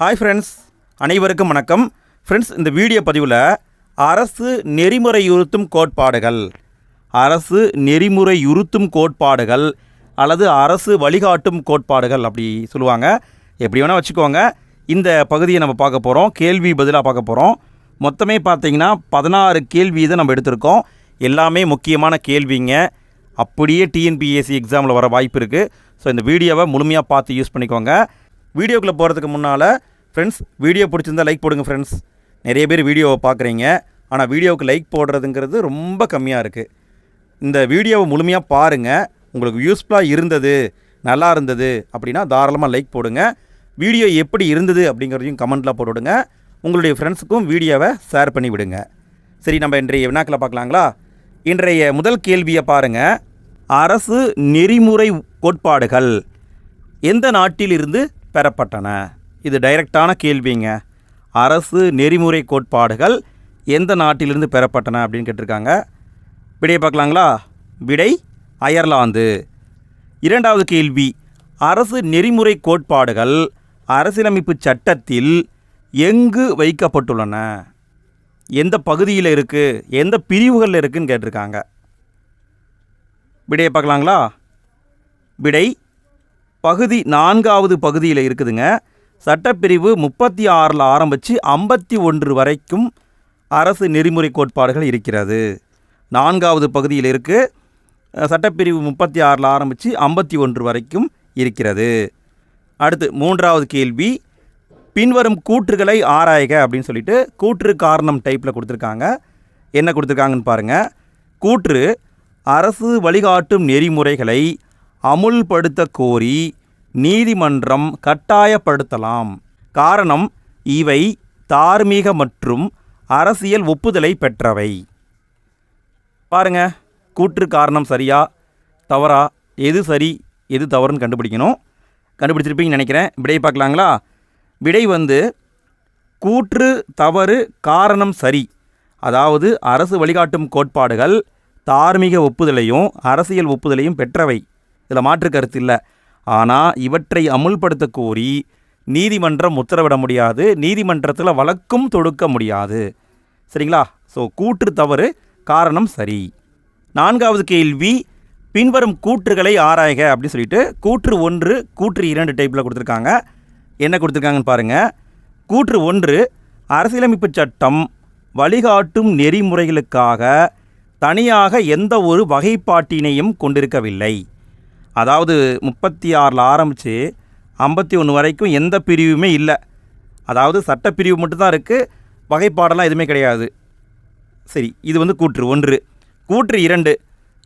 Hi friends அனைவருக்கும் வணக்கம். Friends இந்த வீடியோ பதிவில் அரசு நெறிமுறையுறுத்தும் கோட்பாடுகள் அரசு நெறிமுறையுறுத்தும் கோட்பாடுகள் அல்லது அரசு வழிகாட்டும் கோட்பாடுகள் அப்படி சொல்லுவாங்க. எப்படி வேணால் வச்சுக்கோங்க. இந்த பகுதியை நம்ம பார்க்க போகிறோம் கேள்வி பதிலாக பார்க்க போகிறோம் மொத்தமே பார்த்தீங்கன்னா பதினாறு கேள்வி இதை நம்ம எடுத்திருக்கோம். எல்லாமே முக்கியமான கேள்விங்க. அப்படியே டிஎன்பிஎஸ்சி எக்ஸாமில் வர வாய்ப்பு இருக்குது ஸோ இந்த வீடியோவை முழுமையாக பார்த்து யூஸ் பண்ணிக்கோங்க. வீடியோக்குள்ளே போகிறதுக்கு முன்னால் ஃப்ரெண்ட்ஸ் வீடியோ பிடிச்சிருந்தா லைக் போடுங்க ஃப்ரெண்ட்ஸ் நிறைய பேர் வீடியோவை பார்க்குறீங்க. ஆனால் வீடியோவுக்கு லைக் போடுறதுங்கிறது ரொம்ப கம்மியாக இருக்குது இந்த வீடியோவை முழுமையாக பாருங்கள் உங்களுக்கு யூஸ்ஃபுல்லாக இருந்தது நல்லா இருந்தது அப்படின்னா தாராளமாக லைக் போடுங்க. வீடியோ எப்படி இருந்தது அப்படிங்கிறதையும் கமெண்ட்டில் போட்டுவிடுங்க. உங்களுடைய ஃப்ரெண்ட்ஸுக்கும் வீடியோவை ஷேர் பண்ணி விடுங்க. சரி நம்ம இன்றைய வினாக்களை பார்க்கலாங்களா? இன்றைய முதல் கேள்வியை பாருங்கள் அரசு நெறிமுறை கோட்பாடுகள் எந்த நாட்டிலிருந்து பெறப்பட்டன? இது டைரக்டான கேள்விங்க. அரசு நெறிமுறை கோட்பாடுகள் எந்த நாட்டிலிருந்து பெறப்பட்டன அப்படின்னு கேட்டிருக்காங்க. விடையை பார்க்கலாங்களா? விடை அயர்லாந்து. இரண்டாவது கேள்வி அரசு நெறிமுறை கோட்பாடுகள் அரசியலமைப்பு சட்டத்தில் எங்கு வைக்கப்பட்டுள்ளன? எந்த பகுதியில் இருக்குது எந்த பிரிவுகளில் இருக்குதுன்னு கேட்டிருக்காங்க. விடையை பார்க்கலாங்களா? விடை பகுதி நான்காவது பகுதியில் இருக்குதுங்க. சட்டப்பிரிவு முப்பத்தி ஆறில் ஆரம்பித்து ஐம்பத்தி ஒன்று வரைக்கும் அரசு நெறிமுறை கோட்பாடுகள் இருக்கிறது. நான்காவது பகுதியில் இருக்குது சட்டப்பிரிவு முப்பத்தி ஆறில் ஆரம்பித்து ஐம்பத்தி ஒன்று வரைக்கும் இருக்கிறது. அடுத்து மூன்றாவது கேள்வி பின்வரும் கூற்றுகளை ஆராய்க அப்படின்னு சொல்லிட்டு கூற்று காரணம் டைப்பில் கொடுத்துருக்காங்க. என்ன கொடுத்துருக்காங்கன்னு பாருங்கள் கூற்று அரசு வழிகாட்டும் நெறிமுறைகளை அமுல்படுத்த கோரி நீதிமன்றம் கட்டாயப்படுத்தலாம். காரணம் இவை தார்மீக மற்றும் அரசியல் ஒப்புதலை பெற்றவை. பாருங்க கூற்று காரணம் சரியா தவறா எது சரி எது தவறுன்னு கண்டுபிடிக்கணும். கண்டுபிடிச்சிருப்பீங்கன்னு நினைக்கிறேன். விடை பார்க்கலாங்களா? விடை வந்து கூற்று தவறு காரணம் சரி. அதாவது அரசு வழிகாட்டும் கோட்பாடுகள் தார்மீக ஒப்புதலையும் அரசியல் ஒப்புதலையும் பெற்றவை. இதில் மாற்று கருத்து இல்லை. ஆனால் இவற்றை அமுல்படுத்த கோரி நீதிமன்றம் உத்தரவிட முடியாது. நீதிமன்றத்தில் வழக்கும் தொடுக்க முடியாது. சரிங்களா? ஸோ கூற்று தவறு காரணம் சரி. நான்காவது கேள்வி பின்வரும் கூற்றுகளை ஆராய்க அப்படின்னு சொல்லிட்டு கூற்று ஒன்று கூற்று இரண்டு டைப்பில் கொடுத்துருக்காங்க. என்ன கொடுத்துருக்காங்கன்னு பாருங்கள் கூற்று ஒன்று அரசியலமைப்பு சட்டம் வழிகாட்டும் நெறிமுறைகளுக்காக தனியாக எந்த ஒரு வகைப்பாட்டினையும் கொண்டிருக்கவில்லை. அதாவது முப்பத்தி ஆறில் ஆரம்பித்து ஐம்பத்தி ஒன்று வரைக்கும் எந்த பிரிவுமே இல்லை. அதாவது சட்டப்பிரிவு மட்டும்தான் இருக்குது வகைப்பாடெல்லாம் எதுவுமே கிடையாது. சரி இது வந்து கூற்று ஒன்று. கூற்று இரண்டு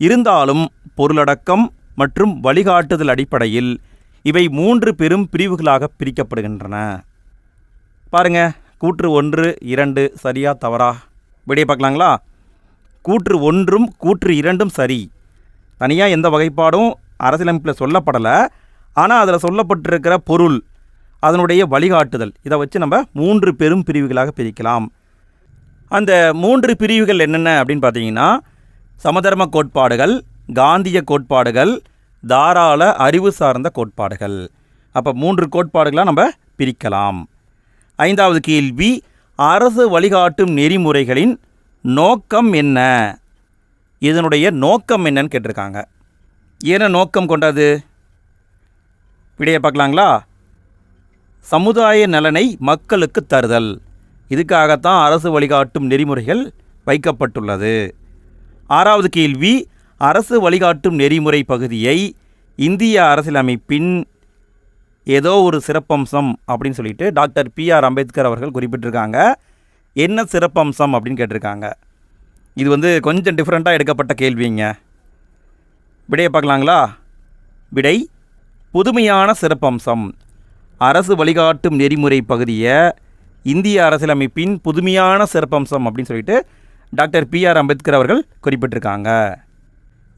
இருந்தாலும் பொருளடக்கம் மற்றும் வழிகாட்டுதல் அடிப்படையில் இவை மூன்று பெரும் பிரிவுகளாக பிரிக்கப்படுகின்றன. பாருங்க கூற்று ஒன்று இரண்டு சரியா தவறா? விடைய பார்க்கலாங்களா? கூற்று ஒன்றும் கூற்று இரண்டும் சரி. தனியாக எந்த வகைப்பாடும் அரசியலமைப்பில் சொல்லப்படலை. ஆனால் அதில் சொல்லப்பட்டிருக்கிற பொருள் அதனுடைய வழிகாட்டுதல் இதை வச்சு நம்ம மூன்று பெரும் பிரிவுகளாக பிரிக்கலாம். அந்த மூன்று பிரிவுகள் என்னென்ன அப்படின்னு பார்த்தீங்கன்னா சமதர்ம கோட்பாடுகள் காந்திய கோட்பாடுகள் தாராள அறிவு சார்ந்த கோட்பாடுகள். அப்போ மூன்று கோட்பாடுகளாக நம்ம பிரிக்கலாம். ஐந்தாவது கேள்வி அரசு வழிகாட்டும் நெறிமுறைகளின் நோக்கம் என்ன? இதனுடைய நோக்கம் என்னன்னு கேட்டிருக்காங்க. என்ன நோக்கம் கொண்டது? விடையை பார்க்கலாங்களா? சமுதாய நலனை மக்களுக்கு தருதல். இதுக்காகத்தான் அரசு வழிகாட்டும் நெறிமுறைகள் வைக்கப்பட்டுள்ளது. ஆறாவது கேள்வி அரசு வழிகாட்டும் நெறிமுறை பகுதியை இந்திய அரசியலமைப்பின் ஏதோ ஒரு சிறப்பம்சம் அப்படின்னு சொல்லிட்டு டாக்டர் பிஆர் அம்பேத்கர் அவர்கள் குறிப்பிட்டிருக்காங்க. என்ன சிறப்பம்சம் அப்படின்னு கேட்டிருக்காங்க. இது வந்து கொஞ்சம் டிஃப்ரெண்ட்டாக எடுக்கப்பட்ட கேள்விங்க. விடையை பார்க்கலாங்களா? விடை புதுமையான சிறப்பம்சம். அரசு வழிகாட்டும் நெறிமுறை பகுதியை இந்திய அரசியலமைப்பின் புதுமையான சிறப்பம்சம் அப்படின்னு சொல்லிட்டு டாக்டர் பிஆர் அம்பேத்கர் அவர்கள் குறிப்பிட்டிருக்காங்க.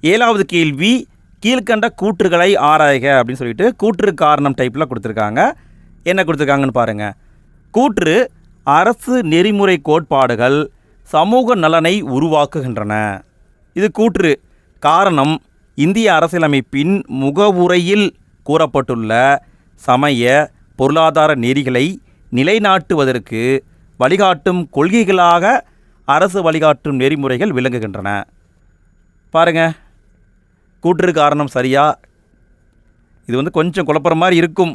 ஏழாவது கேள்வி கீழ்கண்ட கூற்றுகளை ஆராய்க அப்படின்னு சொல்லிட்டு கூற்று காரணம் டைப்பில் கொடுத்துருக்காங்க. என்ன கொடுத்துருக்காங்கன்னு பாருங்கள் கூற்று அரசு நெறிமுறை கோட்பாடுகள் சமூக நலனை உருவாக்குகின்றன. இது கூற்று காரணம் இந்திய அரசியலமைப்பின் முகவுரையில் கூறப்பட்டுள்ள சமய பொருளாதார நெறிகளை நிலைநாட்டுவதற்கு வழிகாட்டும் கொள்கைகளாக அரசு வழிகாட்டும் நெறிமுறைகள் விளங்குகின்றன. பாருங்க. கூற்று காரணம் சரியா? இது வந்து கொஞ்சம் குழப்புற மாதிரி இருக்கும்.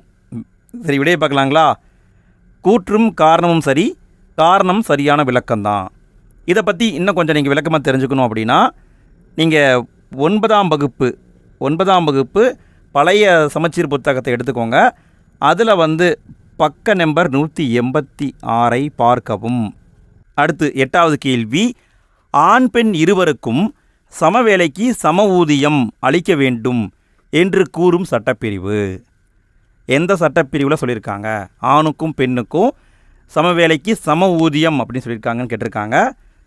சரி விடைய பார்க்கலாங்களா? கூற்றும் காரணமும் சரி காரணம் சரியான விளக்கம்தான். இதை பற்றி இன்னும் கொஞ்சம் நீங்கள் விளக்கமாக தெரிஞ்சுக்கணும் அப்படின்னா நீங்கள் ஒன்பதாம் வகுப்பு ஒன்பதாம் வகுப்பு பழைய சமச்சீர் புத்தகத்தை எடுத்துக்கோங்க. அதில் வந்து பக்க நம்பர் நூற்றி எண்பத்தி ஆறை பார்க்கவும். அடுத்து எட்டாவது கேள்வி ஆண் பெண் இருவருக்கும் சமவேளைக்கு சம ஊதியம் அளிக்க வேண்டும் என்று கூறும் சட்டப்பிரிவு. எந்த சட்டப்பிரிவில் சொல்லியிருக்காங்க? ஆணுக்கும் பெண்ணுக்கும் சமவேலைக்கு சம ஊதியம் அப்படின்னு சொல்லியிருக்காங்கன்னு கேட்டிருக்காங்க.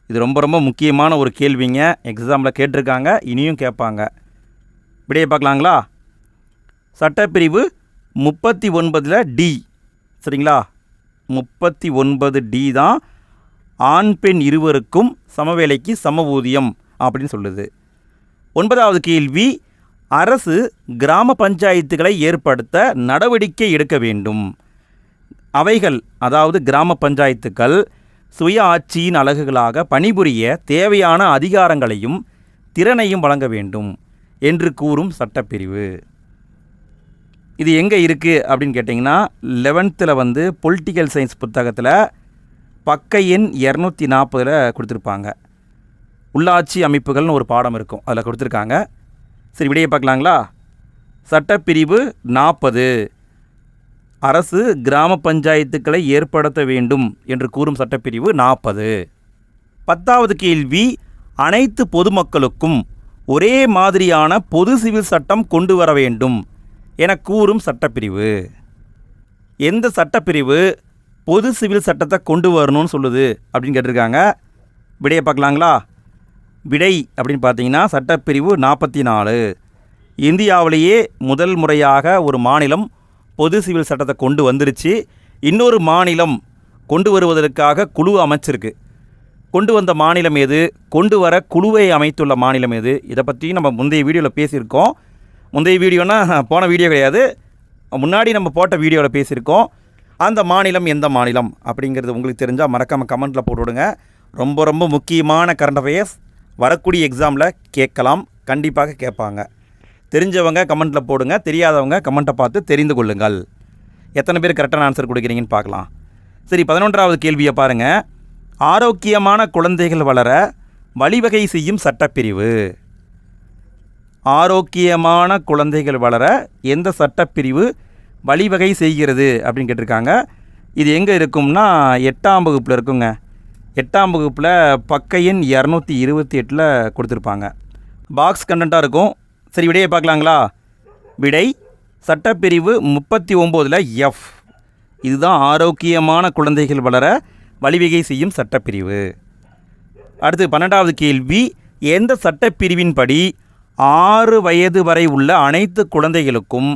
இது ரொம்ப ரொம்ப முக்கியமான ஒரு கேள்விங்க. எக்ஸாமில் கேட்டிருக்காங்க இனியும் கேட்பாங்க. இப்படியே பார்க்கலாங்களா? சட்டப்பிரிவு முப்பத்தி ஒன்பதில் டி சரிங்களா? முப்பத்தி ஒன்பது டி தான் ஆண் பெண் இருவருக்கும் சமவேலைக்கு சம ஊதியம் அப்படின்னு சொல்லுது. ஒன்பதாவது கேள்வி அரசு கிராம பஞ்சாயத்துகளை ஏற்படுத்த நடவடிக்கை எடுக்க வேண்டும். அவைகள் அதாவது கிராம பஞ்சாயத்துக்கள் சுய ஆட்சியின் அலகுகளாக பணிபுரிய தேவையான அதிகாரங்களையும் திறனையும் வழங்க வேண்டும் என்று கூறும் சட்டப்பிரிவு. இது எங்கே இருக்குது அப்படின்னு கேட்டிங்கன்னா லெவன்த்தில் வந்து பொலிட்டிக்கல் சயின்ஸ் புத்தகத்தில் பக்க எண் இரநூத்தி நாற்பதில் கொடுத்துருப்பாங்க. உள்ளாட்சி அமைப்புகள்னு ஒரு பாடம் இருக்கும் அதில் கொடுத்துருக்காங்க. சரி விடையை பார்க்கலாங்களா? சட்டப்பிரிவு நாற்பது. அரசு கிராம பஞ்சாயத்துக்களை ஏற்படுத்த வேண்டும் என்று கூறும் சட்டப்பிரிவு நாற்பது பத்தாவது கேள்வி அனைத்து பொதுமக்களுக்கும் ஒரே மாதிரியான பொது சிவில் சட்டம் கொண்டு வர வேண்டும் என கூறும் சட்டப்பிரிவு. எந்த சட்டப்பிரிவு பொது சிவில் சட்டத்தை கொண்டு வரணும்னு சொல்லுது அப்படின்னு கேட்டிருக்காங்க. விடையை பார்க்கலாங்களா? விடை அப்படின்னு பார்த்தீங்கன்னா சட்டப்பிரிவு நாற்பத்தி நாலு. இந்தியாவிலேயே முதல் முறையாக ஒரு மாநிலம் பொது சிவில் சட்டத்தை கொண்டு வந்துருச்சு. இன்னொரு மாநிலம் கொண்டு வருவதற்காக குழு அமைச்சிருக்கு. கொண்டு வந்த மாநிலம் எது? கொண்டு வர குழுவை அமைத்துள்ள மாநிலம் எது? இதை பற்றி நம்ம முந்தைய வீடியோவில் பேசியிருக்கோம். முந்தைய வீடியோனா போன வீடியோ கிடையாது. முன்னாடி நம்ம போட்ட வீடியோவில் பேசியிருக்கோம். அந்த மாநிலம் எந்த மாநிலம் அப்படிங்கிறது உங்களுக்கு தெரிஞ்சால் மறக்காமல் கமெண்ட்டில் போட்டு விடுங்க ரொம்ப ரொம்ப முக்கியமான கரண்ட் அஃபேர்ஸ் வரக்கூடிய எக்ஸாமில் கேட்கலாம். கண்டிப்பாக கேட்பாங்க. தெரிஞ்சவங்க கமெண்ட்டில் போடுங்க தெரியாதவங்க கமெண்ட்டை பார்த்து தெரிந்து கொள்ளுங்கள். எத்தனை பேர் கரெக்டான ஆன்சர் கொடுக்குறீங்கன்னு பார்க்கலாம். சரி பதினொன்றாவது கேள்வியை பாருங்கள் ஆரோக்கியமான குழந்தைகள் வளர வழிவகை செய்யும் சட்டப்பிரிவு. ஆரோக்கியமான குழந்தைகள் வளர எந்த சட்டப்பிரிவு வழிவகை செய்கிறது அப்படின்னு கேட்டிருக்காங்க. இது எங்கே இருக்கும்னா எட்டாம் வகுப்பில் இருக்குங்க. எட்டாம் வகுப்பில் பக்க எண் இரநூத்தி இருபத்தி எட்டில் கொடுத்துருப்பாங்க. பாக்ஸ் கண்டென்ட்டாக இருக்கும். சரி விடையை பார்க்கலாங்களா? விடை சட்டப்பிரிவு முப்பத்தி ஒம்போதில் எஃப் இதுதான் ஆரோக்கியமான குழந்தைகள் வளர வழிவகை செய்யும் சட்டப்பிரிவு. அடுத்து பன்னெண்டாவது கேள்வி எந்த சட்டப்பிரிவின்படி ஆறு வயது வரை உள்ள அனைத்து குழந்தைகளுக்கும்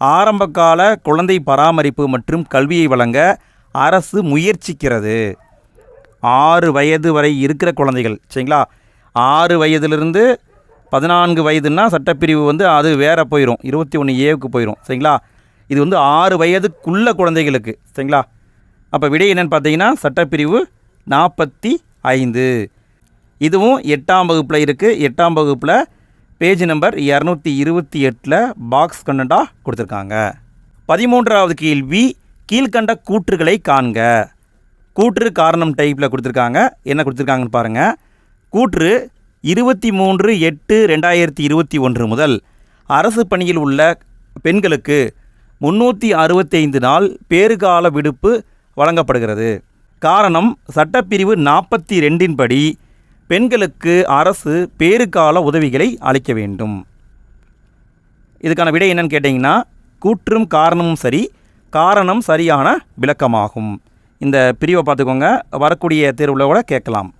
ஆரம்பகால குழந்தை பராமரிப்பு மற்றும் கல்வியை வழங்க அரசு முயற்சிக்கிறது. ஆறு வயது வரை இருக்கிற குழந்தைகள் சரிங்களா? ஆறு வயதிலிருந்து பதினான்கு வயதுன்னா சட்டப்பிரிவு வந்து அது வேற போயிடும் இருபத்தி ஒன்று ஏவுக்கு போயிடும் சரிங்களா? இது வந்து ஆறு வயதுக்குள்ள குழந்தைகளுக்கு. சரிங்களா? அப்போ விடை என்னென்னு பார்த்தீங்கன்னா சட்டப்பிரிவு நாற்பத்தி ஐந்து. இதுவும் எட்டாம் வகுப்பில் இருக்குது எட்டாம் வகுப்பில் பேஜ் நம்பர் இரநூத்தி இருபத்தி எட்டில் பாக்ஸ் கண்டண்டாக கொடுத்துருக்காங்க. பதிமூன்றாவது கேள்வி கீழ்கண்ட கூற்றுகளை காண்க. கூற்று காரணம் டைப்பில் கொடுத்துருக்காங்க. என்ன கொடுத்துருக்காங்கன்னு பாருங்கள் கூற்று இருபத்தி மூன்று எட்டு ரெண்டாயிரத்தி இருபத்தி ஒன்று முதல் அரசு பணியில் உள்ள பெண்களுக்கு முன்னூற்றி அறுபத்தைந்து நாள் பேறுகால விடுப்பு வழங்கப்படுகிறது. காரணம் சட்டப்பிரிவு நாற்பத்தி ரெண்டின்படி பெண்களுக்கு அரசு பேறுகால உதவிகளை அளிக்க வேண்டும். இதுக்கான விடை என்னன்னு கேட்டிங்கன்னா கூற்றும் காரணமும் சரி காரணம் சரியான விளக்கமாகும். இந்த பிரிவை பார்த்துக்கோங்க. வரக்கூடிய தேர்வில் கூட கேட்கலாம்.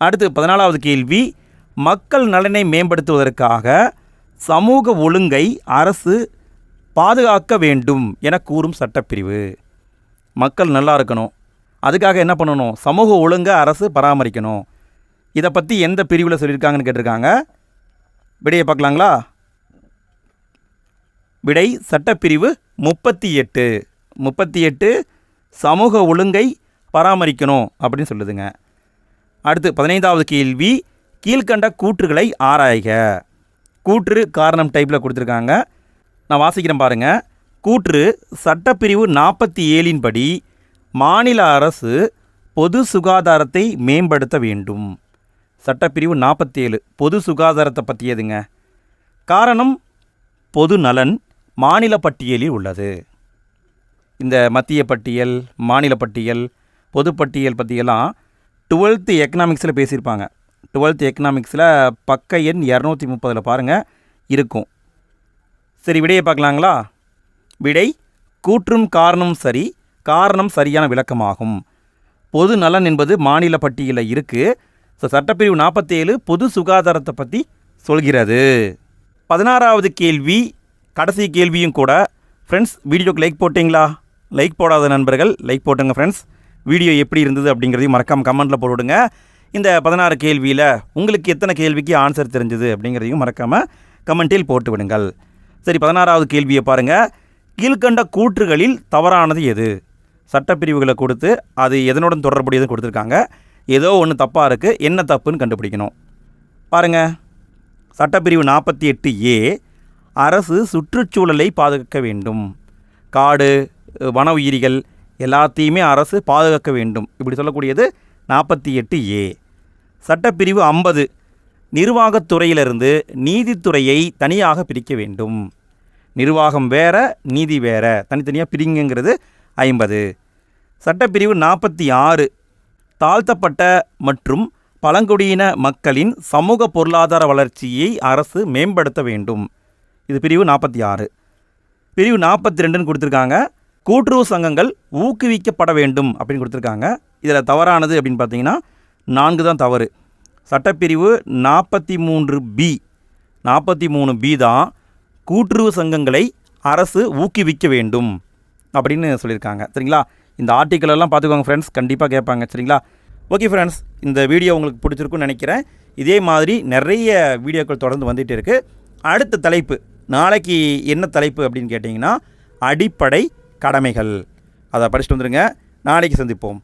அடுத்து பதினாலாவது கேள்வி மக்கள் நலனை மேம்படுத்துவதற்காக சமூக ஒழுங்கை அரசு பாதுகாக்க வேண்டும் என கூறும் சட்டப்பிரிவு. மக்கள் நல்லா இருக்கணும். அதுக்காக என்ன பண்ணணும்? சமூக ஒழுங்கை அரசு பராமரிக்கணும். இதை பற்றி எந்த பிரிவில் சொல்லியிருக்காங்கன்னு கேட்டிருக்காங்க? விடையை பார்க்கலாங்களா? விடை சட்டப்பிரிவு முப்பத்தி எட்டு. முப்பத்தி எட்டு சமூக ஒழுங்கை பராமரிக்கணும் அப்படின்னு சொல்லுதுங்க. அடுத்து பதினைந்தாவது கேள்வி கீழ்கண்ட கூற்றுகளை ஆராய்க. கூற்று காரணம் டைப்பில் கொடுத்துருக்காங்க. நான் வாசிக்கிறேன் பாருங்க. கூற்று சட்டப்பிரிவு நாற்பத்தி ஏழின் படி மாநில அரசு பொது சுகாதாரத்தை மேம்படுத்த வேண்டும். சட்டப்பிரிவு நாற்பத்தி ஏழு பொது சுகாதாரத்தை பற்றியதுங்க காரணம் பொது நலன் மாநில பட்டியலில் உள்ளது. இந்த மத்திய பட்டியல் மாநில பட்டியல் பொதுப்பட்டியல் பற்றியெல்லாம் டுவெல்த்து எக்கனாமிக்ஸில் பேசியிருப்பாங்க. டுவெல்த் எக்கனாமிக்ஸில் பக்க எண் இரநூத்தி முப்பதில் பாருங்கள் இருக்கும். சரி விடையை பார்க்கலாங்களா? விடை கூற்றும் காரணம் சரி காரணம் சரியான விளக்கமாகும். பொது நலன் என்பது மாநில பட்டியலில் இருக்குது ஸோ சட்டப்பிரிவு நாற்பத்தேழு பொது சுகாதாரத்தை பற்றி சொல்கிறது. பதினாறாவது கேள்வி கடைசி கேள்வியும் கூட. ஃப்ரெண்ட்ஸ் வீடியோக்கு லைக் போட்டிங்களா? லைக் போடாத நண்பர்கள் லைக் போட்டுங்க ஃப்ரெண்ட்ஸ் வீடியோ எப்படி இருந்தது அப்படிங்கிறதையும் மறக்காமல் கமெண்ட்டில் போட்டுவிடுங்க இந்த பதினாறு கேள்வியில் உங்களுக்கு எத்தனை கேள்விக்கு ஆன்சர் தெரிஞ்சது அப்படிங்கிறதையும் மறக்காமல் கமெண்ட்டில் போட்டு விடுங்கள். சரி பதினாறாவது கேள்வியை பாருங்கள் கீழ்கண்ட கூற்றுகளில் தவறானது எது? சட்டப்பிரிவுகளை கொடுத்து அது எதனுடன் தொடர்புடையது கொடுத்துருக்காங்க. ஏதோ ஒன்று தப்பாக இருக்குது என்ன தப்புன்னு கண்டுபிடிக்கணும். பாருங்கள் சட்டப்பிரிவு நாற்பத்தி எட்டு ஏ அரசு சுற்றுச்சூழலை பாதுகாக்க வேண்டும். காடு வன உயிரிகள் எல்லாத்தையுமே அரசு பாதுகாக்க வேண்டும். இப்படி சொல்லக்கூடியது நாற்பத்தி எட்டு ஏ. சட்டப்பிரிவு ஐம்பது. நிர்வாகத்துறையிலிருந்து நீதித்துறையை தனியாக பிரிக்க வேண்டும். நிர்வாகம் வேற நீதி வேற. தனித்தனியாக பிரிங்குங்கிறது ஐம்பது. சட்டப்பிரிவு நாற்பத்தி ஆறு. தாழ்த்தப்பட்ட மற்றும் பழங்குடியின மக்களின் சமூக பொருளாதார வளர்ச்சியை அரசு மேம்படுத்த வேண்டும். இது பிரிவு நாற்பத்தி ஆறு. பிரிவு நாற்பத்தி ரெண்டுன்னு கொடுத்துருக்காங்க. கூட்டுறவு சங்கங்கள் ஊக்குவிக்கப்பட வேண்டும் அப்படின்னு கொடுத்துருக்காங்க. இதில் தவறானது அப்படின்னு பார்த்தீங்கன்னா நான்கு தான் தவறு. சட்டப்பிரிவு நாற்பத்தி மூன்று பி. நாற்பத்தி மூணு பி தான் கூட்டுறவு சங்கங்களை அரசு ஊக்குவிக்க வேண்டும் அப்படின்னு சொல்லியிருக்காங்க. சரிங்களா? இந்த ஆர்டிக்கலெல்லாம் பார்த்துக்கோங்க ஃப்ரெண்ட்ஸ் கண்டிப்பாக கேட்பாங்க. சரிங்களா? ஓகே ஃப்ரெண்ட்ஸ் இந்த வீடியோ உங்களுக்கு பிடிச்சிருக்குன்னு நினைக்கிறேன். இதே மாதிரி நிறைய வீடியோக்கள் தொடர்ந்து வந்துகிட்டு இருக்குது அடுத்த தலைப்பு நாளைக்கு என்ன தலைப்பு அப்படின்னு கேட்டிங்கன்னா அடிப்படை கடமைகள். அதை படிச்சுட்டு வந்துடுங்க நாளைக்கு சந்திப்போம்.